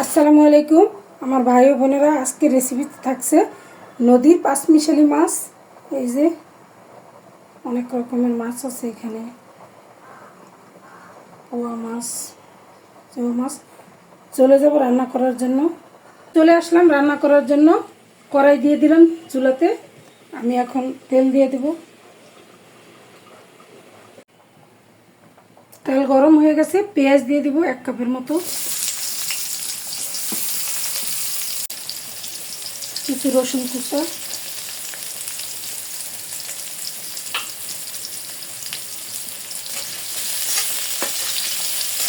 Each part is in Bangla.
আসসালামু আলাইকুম। আমার ভাই ও বোনেরা, আজকে রেসিপি থাকছে নদীর পাঁচমিশালি মাছ। এই যে অনেক রকমের মাছ আছে এখানে। পোয়া মাছ চৌ মাছ। চলে যাব রান্না করার জন্য। চলে আসলাম রান্না করার জন্য। কড়াই দিয়ে দিলাম চুলাতে। আমি এখন তেল দিয়ে দেব। তেল গরম হয়ে গেছে, পেঁয়াজ দিয়ে দিব এক কাপের মতো। কিছু রসুন কুচা।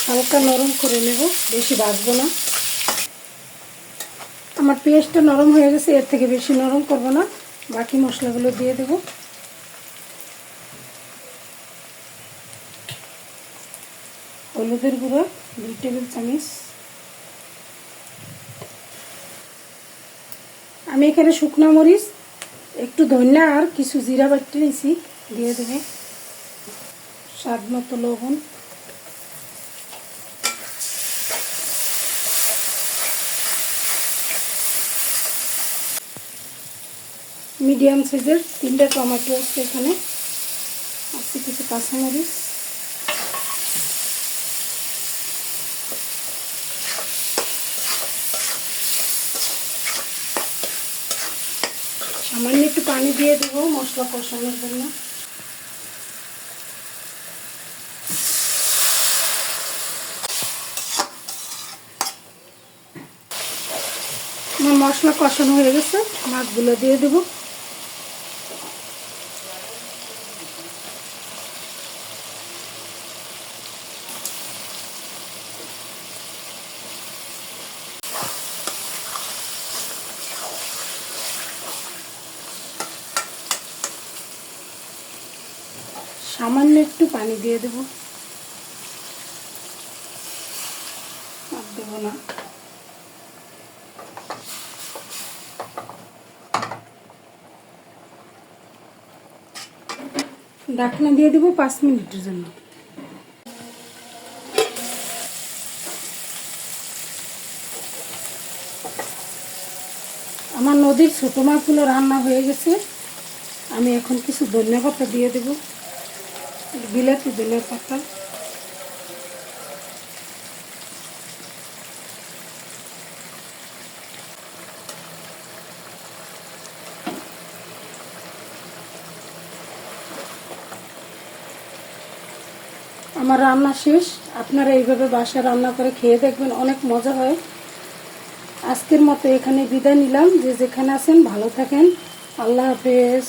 হালকা নরম করে নেব, বেশি ভাজবো না। আমার পেঁয়াজটা নরম হয়ে গেছে, এর থেকে বেশি নরম করব না। বাকি মশলাগুলো দিয়ে দেব। হলুদের গুঁড়ো, দুই টেবিল চামচ। আমি এখানে শুকনো মরিচ, একটু ধনিয়া আর কিছু জিরা বাটতে নিয়েছি, দিয়ে দেবে। স্বাদ মতো লবণ। মিডিয়াম সাইজের তিনটা টমেটো আছে এখানে আছে কিছু কাঁচামরিচ। সামান্য একটু পানি দিয়ে দেবো মশলা কষানোর জন্য। আমার মশলা কষানো হয়ে গেছে, মাছগুলো দিয়ে দেবো। সামান্য একটু পানি দিয়ে দেব। আর দেবো না। ডাকনা দিয়ে দেবো পাঁচ মিনিটের জন্য। আমার নদীর ছোটো মাছগুলো রান্না হয়ে গেছে। আমি এখন কিছু ধনিয়া পাতা দিয়ে দেবো। বিলাতি ধনিয়া পাতা আমার রান্না শেষ। আপনারা এইভাবে বাসায় রান্না করে খেয়ে দেখবেন, অনেক মজা হয়। আজকের মতো এখানে বিদায় নিলাম। যে যেখানে আছেন, ভালো থাকেন। আল্লাহ হাফেজ।